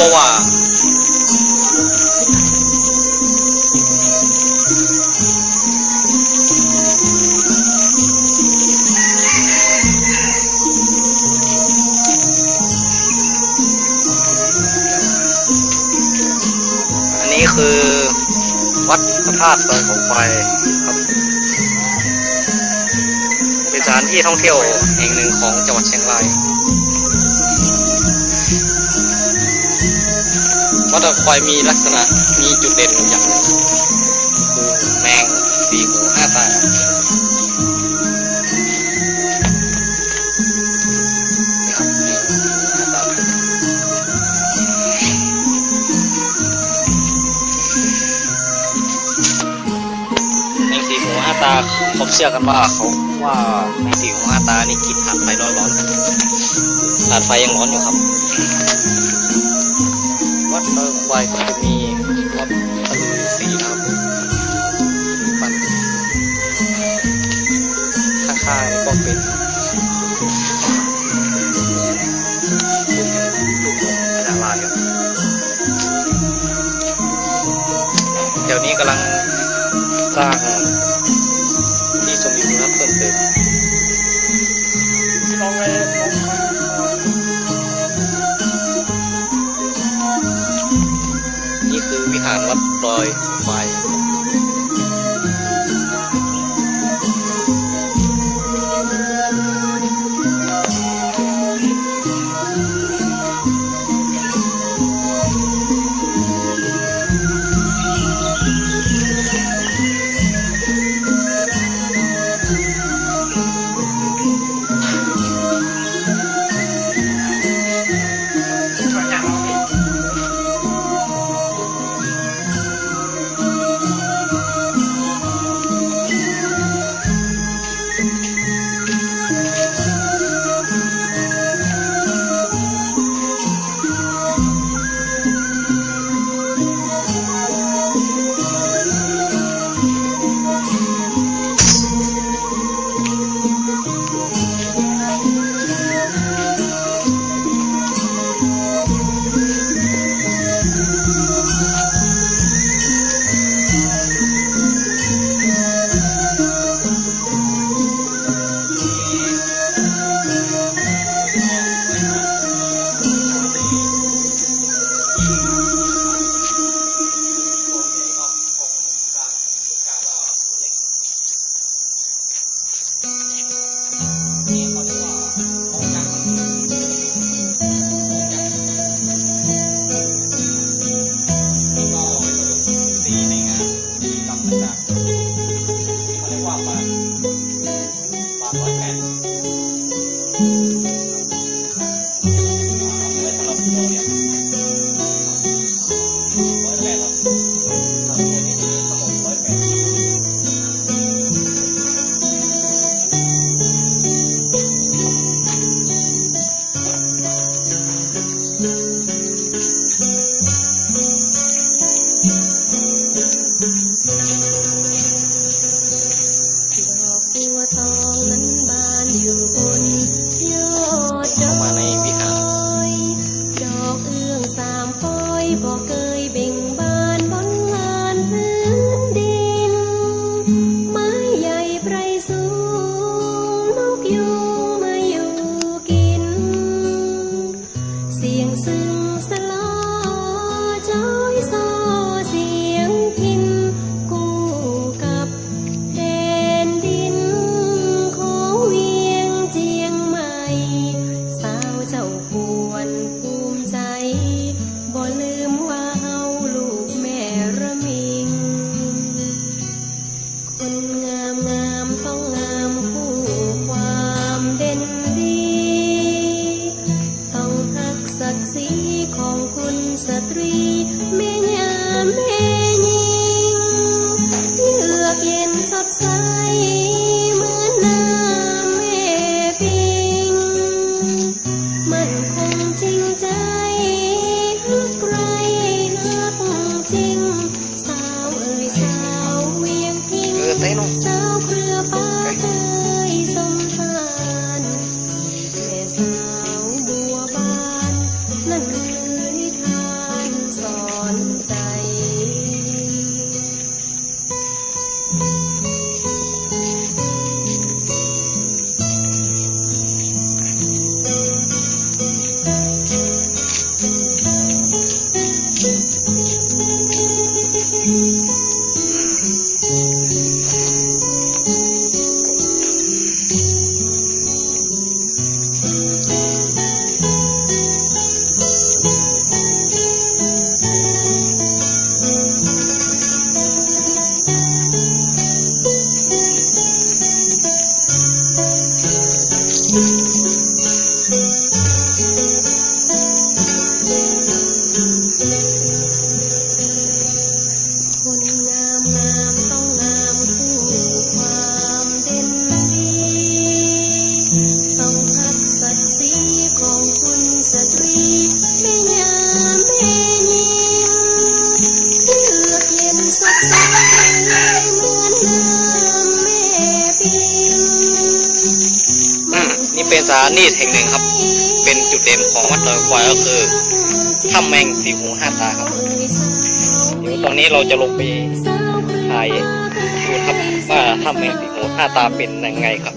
เว่า อันนี้คือวัดพระธาตุดอยของไฟครับ เป็นสถานที่ท่องเที่ยวแห่งหนึ่งของจังหวัดเชียงราย จะคอยมีลักษณะมีจุดเด่นอย่างหนึ่งคือแมงสี่หูห้าตาแมงสีหูห้าตาผมเชื่อกันว่าเขาว่าแมงสี่หูห้าตานี่กินถ่านไฟร้อนๆถ่านไฟยังร้อนอยู่ครับ Bye. Música เป็นสถานีแห่งหนึ่งครับ เป็นจุดเด่นของวัดดอยควายก็คือถ้ำแมงสีหูห้าตาครับเดี๋ยวตอนนี้เราจะลงไปถ่ายดูครับว่าถ้ำแมงสีหูห้าตาเป็นยังไงครับ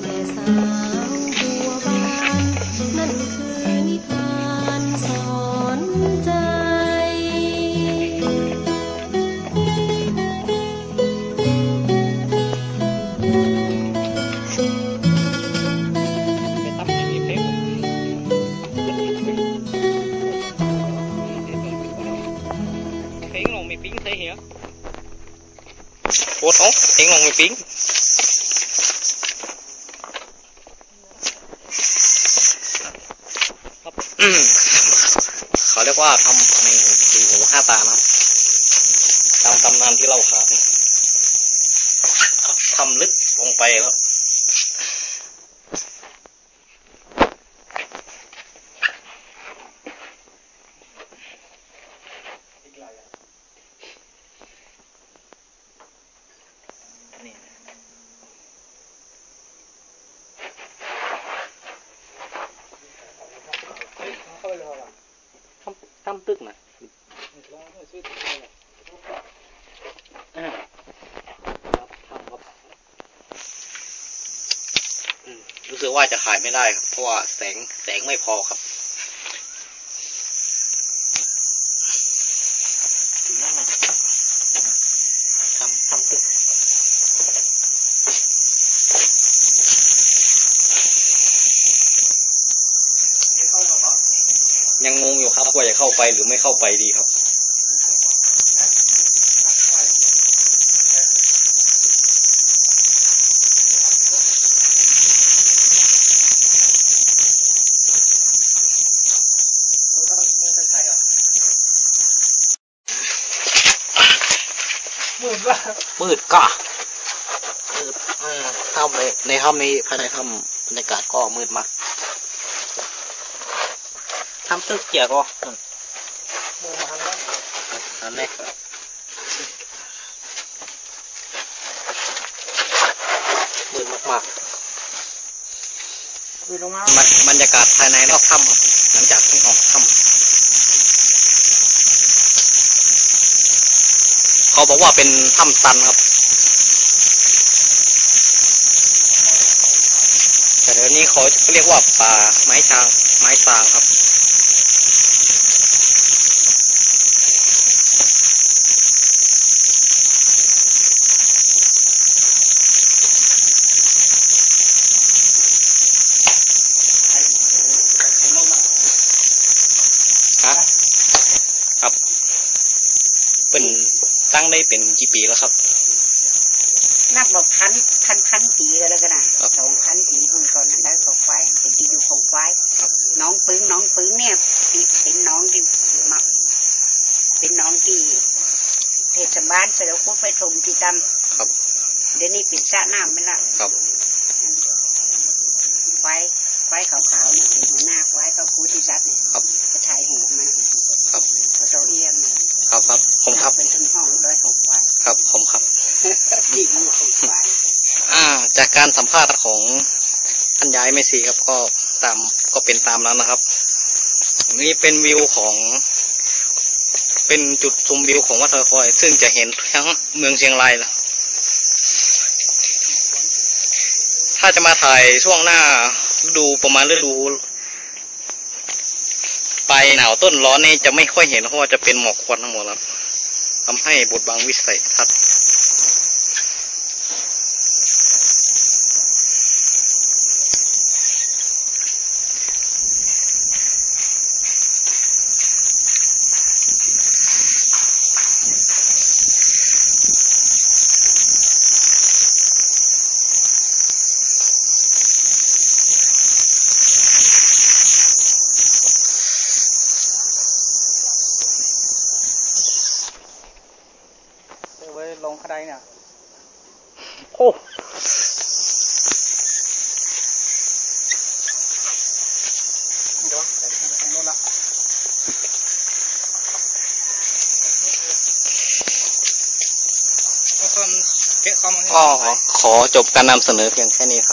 เพลงลงมีปิ้งครับเขาเรียกว่าทำแมงสีหูห้าตานะครับตามตำนานที่เราขานทำลึกลงไปแล้ว นี่ ทำทำตึกนะอ่าครับทำครับอืมรู้สึกว่าจะขายไม่ได้ครับ เพราะว่าแสงแสงไม่พอครับถึงนั่นนะทำทำตึก ยังงงอยู่ครับว่าจะเข้าไปหรือไม่เข้าไปดีครับ มืดว่ามืดก่ะมืดถ้ำในในถ้ำนี้ภายในถ้ำบรรยากาศก็มืดมาก ทำตึกเกียร์ก็มือมาทำแล้วนั่นแหละมืดมากคุยลงมาๆบรรบรรยากาศภายในนอกถ้ำครับหลังจากที่ออกถ้ำเขาบอกว่าเป็นถ้ำตันครับ แต่เดี๋ยวนี้เขาเรียกว่าป่าไม้ชางไม้สางครับครับครับ เป็น ตั้งได้เป็นกี่ปีแล้วครับ นับบอกพันพันพันปีก็แล้วกันนะครับสองพันปีเพิ่งก่อนนั้นได้ของควายเป็นที่อยู่ของควายครับน้องปึ้งน้องปึ้งเนี่ยเป็นน้องที่มาเป็นน้องที่เทศบาลเสร็จแล้วก็ไปถมที่ตครับำเดี๋ยวนี้ปิดสระน้ำไปละครับควายควายขาวๆเนี่ยเป็นหัวหน้าควายเขาพูดที่สัตว์เนี่ยครับก็ถ่ายหูปมันครับก็โตเอี้ยมเนี่ยครับครับผมครับเป็น จากการสัมภาษณ์ของท่านยายไม่สีครับก็ตามก็เป็นตามแล้วนะครับ นี่เป็นวิวของเป็นจุดชมวิวของวัดทะคอย ซึ่งจะเห็นทั้งเมืองเชียงรายละถ้าจะมาถ่ายช่วงหน้าฤดูประมาณฤดูปลายหนาวต้นร้อนนี่จะไม่ค่อยเห็นเพราะว่าจะเป็นหมอกควันทั้งหมดครับทำให้บทบางวิสัยทัศน์ ก็ขอจบการนำเสนอเพียงแค่นี้ครับ